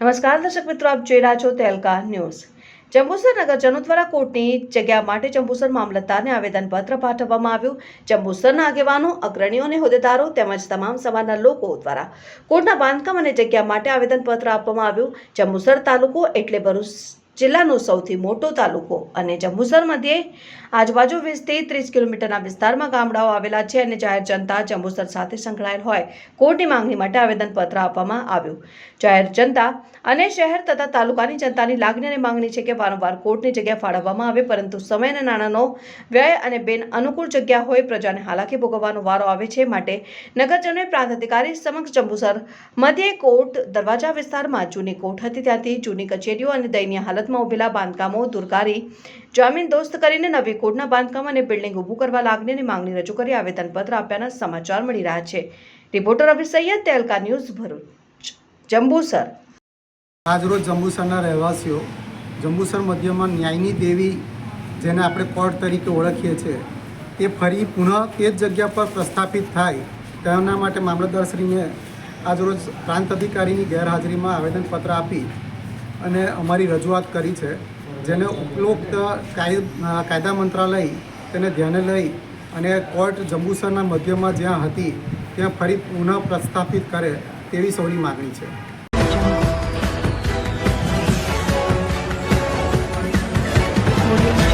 નમસ્કાર દર્શક મિત્રો, આપ જોઈ રહ્યા છો તેલકા ન્યૂઝ. જંબુસર નગરજનો દ્વારા કોર્ટની જગ્યા માટે જંબુસર મામલતદારને આવેદનપત્ર પાઠવવામાં આવ્યું. જંબુસરના આગેવાનો, અગ્રણીઓ અને હોદ્દેદારો તેમજ તમામ સમાજના લોકો દ્વારા કોર્ટના બાંધકામ અને જગ્યા માટે આવેદનપત્ર આપવામાં આવ્યું. જંબુસર તાલુકો એટલે ભરૂચ જિલ્લાનો સૌથી મોટો તાલુકો અને જંબુસર મધ્યે આજુબાજુ વીસથી ત્રીસ કિલોમીટરના વિસ્તારમાં ગામડાઓ આવેલા છે અને જાહેર જનતા જંબુસર સાથે સંકળાયેલ હોય કોર્ટની માંગણી માટે આવેદનપત્ર આપવામાં આવ્યું. જાહેર જનતા અને શહેર તથા તાલુકાની જનતાની લાગણી અને માંગણી છે કે વારંવાર કોર્ટની જગ્યા ફાળવવામાં આવે, પરંતુ સમય અને નાણાંનો વ્યય અને બેન અનુકૂળ જગ્યા હોય, પ્રજાને હાલાકી ભોગવવાનો વારો આવે છે માટે નગરજનોએ પ્રાંત અધિકારી સમક્ષ જંબુસર મધ્યે કોર્ટ દરવાજા વિસ્તારમાં જૂની કોર્ટ હતી, ત્યાંથી જૂની કચેરીઓ અને દયનીય હાલતમાં ઉભેલા બાંધકામો દુરકારી જમીન દોસ્ત કરીને નવી કોર્ટના બાંધકામ અને બિલ્ડિંગ ઊભું કરવા લાગણીની માંગણી રજૂ કરી આવેદનપત્ર આપ્યાના સમાચાર મળી રહ્યા છે. રિપોર્ટર રવિ સૈયદ, તેલકા ન્યૂઝ ભરૂચ. જંબુસર. આજરોજ જંબુસરના રહેવાસીઓ જંબુસર મધ્યમાં ન્યાયની દેવી જેને આપણે કોર્ટ તરીકે ઓળખીએ છીએ, તે ફરી પુનઃ તે જ જગ્યા પર પ્રસ્થાપિત થાય તેના માટે મામલતદારશ્રીને આજરોજ પ્રાંત અધિકારીની ગેરહાજરીમાં આવેદનપત્ર આપી અને અમારી રજૂઆત કરી છે. જેને ઉપરોક્ત કાય- કાયદા મંત્રાલય, તેને ધ્યાને લઈ અને કોર્ટ જંબુસરના મધ્યમાં જ્યાં હતી, ત્યાં ફરી પુનઃ પ્રસ્થાપિત કરે તેવી સૌની માગણી છે. Audio